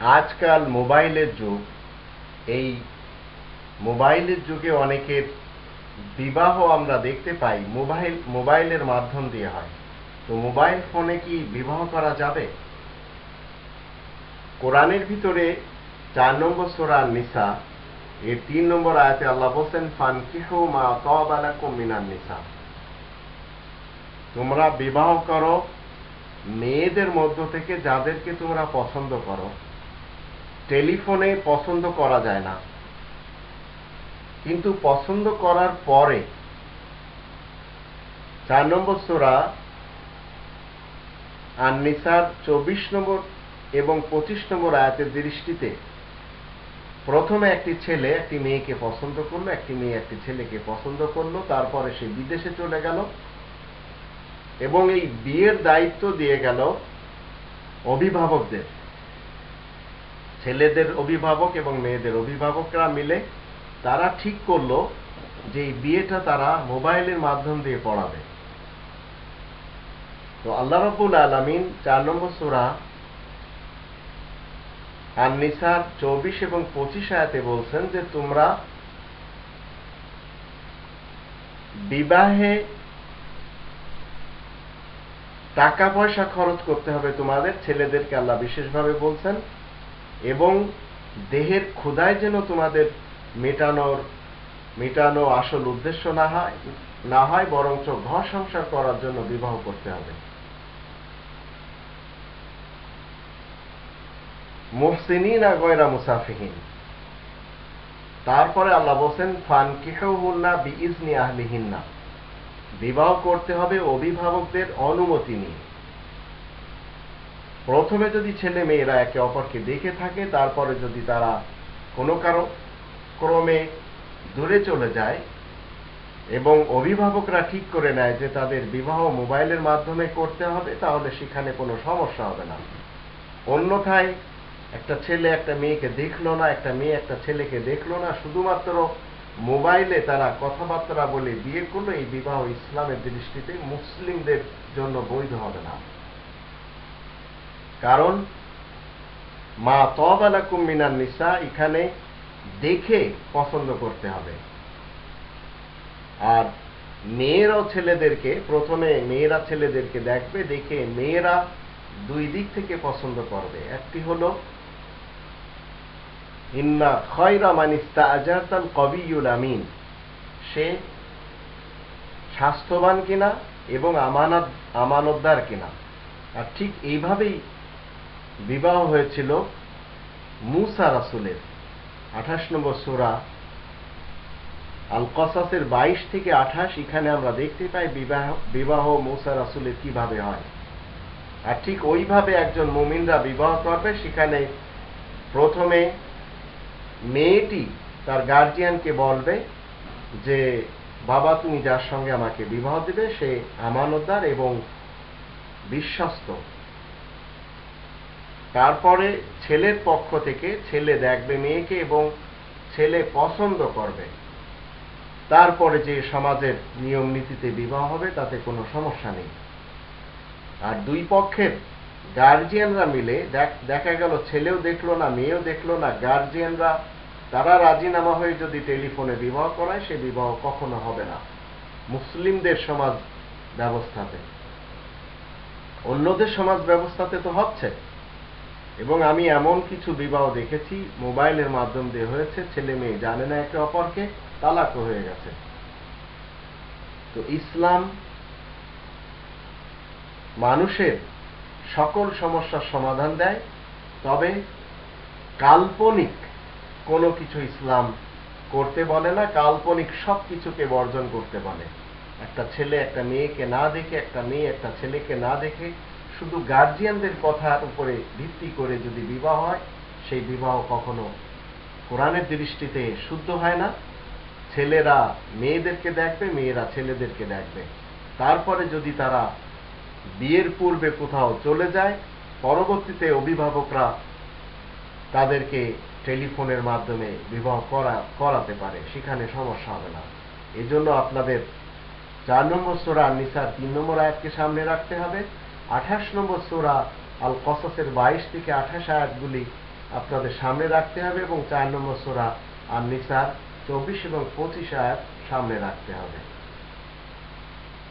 আজকাল মোবাইলের যুগ। এই মোবাইলের যুগে অনেকের বিবাহ আমরা দেখতে পাই, মোবাইল, মোবাইলের মাধ্যম দিয়ে হয়। তো মোবাইল ফোনে কি বিবাহ করা যাবে? কোরআনের ভিতরে চার নম্বর সোরা নিসা এর তিন নম্বর আয়াতে আল্লাহ বলছেন, ফানকিহু মা তাবালাকুম মিনান নিসা তোমরা বিবাহ করো মেয়েদের মধ্য থেকে যাদেরকে তোমরা পছন্দ করো। টেলিফোনে পছন্দ করা যায় না। কিন্তু পছন্দ করার পরে চার নম্বর সোরা আর নিসার চব্বিশ নম্বর এবং পঁচিশ নম্বর আয়াতের দৃষ্টিতে প্রথমে একটি ছেলে একটি মেয়েকে পছন্দ করল, একটি মেয়ে একটি ছেলেকে পছন্দ করল, তারপরে সে বিদেশে চলে গেল। এবং এই বিয়ের দায়িত্ব দিয়ে গেল অভিভাবকদের। ছেলেদের অভিভাবক এবং মেয়েদের অভিভাবকরা মিলে তারা ঠিক করল যে এই বিয়েটা তারা মোবাইলের মাধ্যম দিয়ে পড়াবে। তো আল্লাহ রব্বুল আলমিন চার নম্বর সুরা আর নিসার চব্বিশ এবং পঁচিশ আয়াতে বলছেন যে, তোমরা বিবাহে টাকা পয়সা খরচ করতে হবে তোমাদের, ছেলেদেরকে আল্লাহ বিশেষভাবে বলছেন, এবং দেহের ক্ষুদায় যেন তোমাদের মেটানোর, মেটানো আসল উদ্দেশ্য না হয় না হয়, বরঞ্চ ঘর সংসার করার জন্য বিবাহ করতে হবে। মুহসিনা গয়রা মুসাফিহীন। তারপরে আল্লাহ বলছেন ফান কিহুন্না বি ইজনি আহলিহিন্না। বিবাহ করতে হবে অভিভাবকদের অনুমতি নিয়ে। প্রথমে যদি ছেলে মেয়েরা একে অপরকে দেখে থাকে, তারপরে যদি তারা কোনো কারও ক্রমে দূরে চলে যায় এবং অভিভাবকরা ঠিক করে নেয় যে তাদের বিবাহ মোবাইলের মাধ্যমে করতে হবে, তাহলে সেখানে কোনো সমস্যা হবে না। অন্যথায় একটা ছেলে একটা মেয়েকে দেখল না, একটা মেয়ে একটা ছেলেকে দেখল না, শুধুমাত্র মোবাইলে তারা কথাবার্তা বলে বিয়ে করল এই বিবাহ ইসলামের দৃষ্টিতে মুসলিমদের জন্য বৈধ হবে না। কারণ, মা তবালাকুম মিনান নিসা এখানে দেখে পছন্দ করতে হবে। আর মেয়েরাও ছেলেদেরকে, প্রথমে মেয়েরা ছেলেদেরকে দেখবে, দেখে মেয়েরা দুই দিক থেকে পছন্দ করবে। একটি হলো ইন্না খয়রা মানিস্তা কবিউল আমিন। সে স্বাস্থ্যবান কিনা এবং আমানত, আমানতদার কিনা। আর ঠিক এইভাবেই বিবাহ হয়েছিল মুসা রাসুলের। আঠাশ নম্বর আল কসাসের বাইশ থেকে আঠাশ, এখানে আমরা দেখতে পাই বিবাহ বিবাহ মুসা রাসুলের কীভাবে হয়। আর ঠিক ওইভাবে একজন মুমিনরা বিবাহ করবে, সেখানে প্রথমে মেয়েটি তার গার্জিয়ানকে বলবে যে, বাবা, তুমি যার সঙ্গে আমাকে বিবাহ দেবে, সে আমানতদার এবং বিশ্বস্ত। তারপরে ছেলের পক্ষ থেকে ছেলে দেখবে মেয়েকে এবং ছেলে পছন্দ করবে। তারপরে যে সমাজের নিয়ম নীতিতে বিবাহ হবে, তাতে কোনো সমস্যা নেই। আর দুই পক্ষের গার্জিয়ানরা মিলে দেখা গেল ছেলেও দেখল না, মেয়েও দেখল না গার্জিয়ানরা তারা রাজিনামা হয়ে যদি টেলিফোনে বিবাহ করায়, সে বিবাহ কখনো হবে না। মুসলিমদের সমাজ ব্যবস্থাতে। অন্যদের সমাজ ব্যবস্থাতে তো হচ্ছে। এবং আমি এমন কিছু বিবাহ দেখেছি, মোবাইলের মাধ্যম দিয়ে হয়েছে, ছেলে মেয়ে জানে না একে অপরকে তালাকও হয়ে গেছে। তো ইসলাম মানুষের সকল সমস্যার সমাধান দেয়, তবে কাল্পনিক কোনো কিছু ইসলাম করতে বলে না, কাল্পনিক সব কিছুকে বর্জন করতে বলে। একটা ছেলে একটা মেয়েকে না দেখে, একটা মেয়ে একটা ছেলেকে না দেখে, শুধু গার্জিয়ানদের কথার উপরে ভিত্তি করে যদি বিবাহ হয়, সেই বিবাহ কখনো কোরআনের দৃষ্টিতে শুদ্ধ হয় না। ছেলেরা মেয়েদেরকে দেখবে, মেয়েরা ছেলেদেরকে দেখবে। তারপরে যদি তারা বিয়ের পূর্বে কোথাও চলে যায়, পরবর্তীতে অভিভাবকরা তাদেরকে টেলিফোনের মাধ্যমে বিবাহ করা, করাতে পারে। সেখানে সমস্যা হবে না। এজন্য আপনাদের চার নম্বর সোরা নিসার তিন নম্বর আয়াতকে সামনে রাখতে হবে। আঠাশ নম্বর সোরা আল কসাসের বাইশ থেকে আঠাশ আয়াতগুলি আপনাদের সামনে রাখতে হবে এবং চার নম্বর সোরা আর নিসার চব্বিশ এবং পঁচিশ আয়াত সামনে রাখতে হবে।